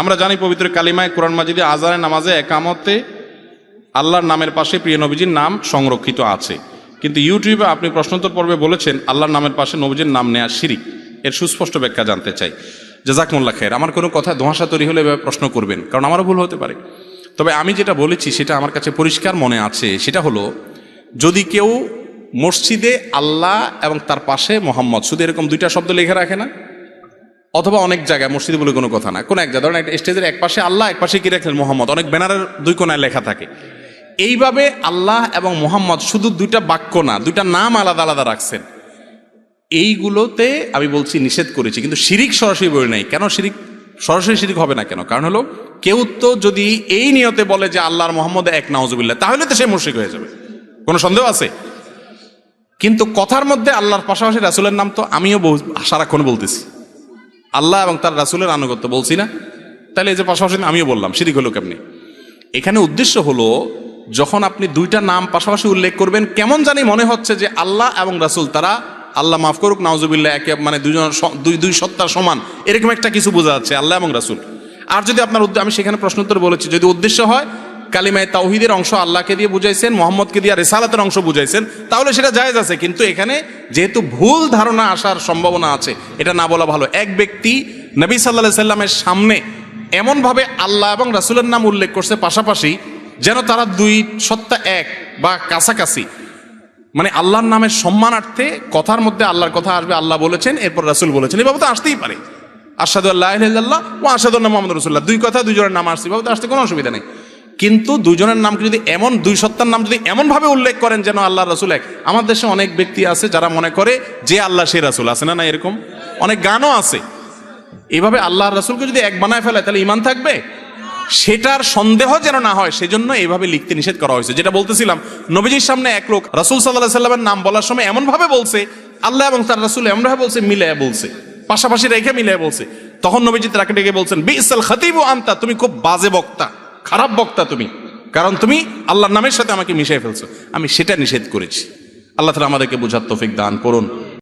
আমরা জানি পবিত্র কালিমায় কোরআন মাজিদে আজারে নামাজে একামতে আল্লাহর নামের পাশে প্রিয় নবীজির নাম সংরক্ষিত আছে। কিন্তু ইউটিউবে আপনি প্রশ্নোত্তর পর্বে বলেছেন, আল্লাহর নামের পাশে নবীজির নাম নেয়া শিরিক। এর সুস্পষ্ট ব্যাখ্যা জানতে চাই। জাজাকমুল্লা খের আমার কোনো কথা ধোঁয়াশা তৈরি হলে এভাবে প্রশ্ন করবেন, কারণ আমারও ভুল হতে পারে। তবে আমি যেটা বলেছি, সেটা আমার কাছে পরিষ্কার মনে আছে, সেটা হলো, যদি কেউ মসজিদে আল্লাহ এবং তার পাশে মোহাম্মদ, শুধু এরকম দুইটা শব্দ লিখে রাখে না অথবা অনেক জায়গায় মসজিদে বলে কোনো কথা না। কোন এক জায়গা ধরেন স্টেজের এক পাশে আল্লাহ, এক পাশে কি রাখলেন মোহাম্মদ। অনেক ব্যানারের দুই কোনায় লেখা থাকে। এইভাবে আল্লাহ এবং মোহাম্মদ শুধু দুইটা বাক্য না, দুইটা নাম আলাদা আলাদা রাখছেন। এইগুলোতে আমি বলছি নিষেধ করেছি, কিন্তু শিরিক সরাসরি বলি নাই। কেন শিরিক? সরাসরি শিরিক হবে না কেন? কারণ হলো, কেউ তো যদি এই নিয়তে বলে যে আল্লাহর মোহাম্মদ এক, নাউজুবিল্লাহ, তাহলে তো সে মুশরিক হয়ে যাবে। কোনো সন্দেহ আছে? কিন্তু কথার মধ্যে আল্লাহর পাশাপাশি রাসুলের নাম তো আমিও বহু সারাক্ষণ বলতেছি। আল্লাহ এবং তার রাসুলের আনুগত্য বলছি না? তাহলে এই যে পাশাপাশি আমিও বললাম, শিরিক হলো কেমনি? এখানে উদ্দেশ্য হলো, যখন আপনি দুইটা নাম পাশাপাশি উল্লেখ করবেন, কেমন জানি মনে হচ্ছে যে আল্লাহ এবং রাসুল, তারা আল্লাহ মাফ করুক, নাউজুবিল্লাহ, একে মানে দুজন দুই দুই সত্তার সমান, এরকম একটা কিছু বোঝা যাচ্ছে আল্লাহ এবং রাসুল। আর যদি আপনার আমি সেখানে প্রশ্ন উত্তর বলেছি, যদি উদ্দেশ্য হয় কালিমায় তাওহিদের অংশ আল্লাহকে দিয়ে বুঝাইছেন, মোহাম্মদকে দিয়ে রেসালাতের অংশ বুঝাইছেন, তাহলে সেটা জায়েজ আছে। কিন্তু এখানে যেহেতু ভুল ধারণা আসার সম্ভাবনা আছে, এটা না বলা ভালো। এক ব্যক্তি নবী সাল্লাহ সাল্লামের সামনে এমনভাবে আল্লাহ এবং রাসুলের নাম উল্লেখ করছে, পাশাপাশি যেন তারা দুই সত্তা এক বা কাছাকাছি মানে আল্লাহর নামের সম্মানার্থে কথার মধ্যে আল্লাহর কথা আসবে, আল্লাহ বলেছেন, এরপর রাসুল বলেছেন, এভাবে তো আসতেই পারে। আসাদু আল্লাহ ইল্লাল্লাহ ও আসাদু মোহাম্মদ রসুল্লাহ দুই কথা দুজনের নাম আসছে, এভাবে তো আসতে কোনো অসুবিধা নেই। কিন্তু দুজনের নামকে যদি এমন, দুই সত্তার নাম যদি এমনভাবে উল্লেখ করেন যেন আল্লাহ রসুল এক। আমার দেশে অনেক ব্যক্তি আছে যারা মনে করে যে আল্লাহ সে রাসুল, আছে না না এরকম? অনেক গানও আছে। এভাবে আল্লাহ রসুলকে যদি এক বানায় ফেলে তাহলে ইমান থাকবে? সেটার সন্দেহ যেন না হয়, সেজন্য এইভাবে লিখতে নিষেধ করা হয়েছে। যেটা বলতেছিলাম, নবীজির সামনে এক লোক, রাসুল সাল্লাহ সাল্লামের নাম বলার সময় এমনভাবে বলছে, আল্লাহ এবং তার রাসুল এমনভাবে বলছে মিলে বলছে, পাশাপাশি রেখে মিলে বলছে। তখন নবীজি তাকে ডেকে বলছেন, বিসাল খতিব আনতা তুমি খুব বাজে বক্তা। খারাপ বক্তা তুমি। কারণ তুমি আল্লাহর নামের সাথে আমাকে মিশিয়ে ফেলছো। আমি সেটা নিষেধ করেছি। আল্লাহ তালা আমাদেরকে বোঝার তফিক দান করুন।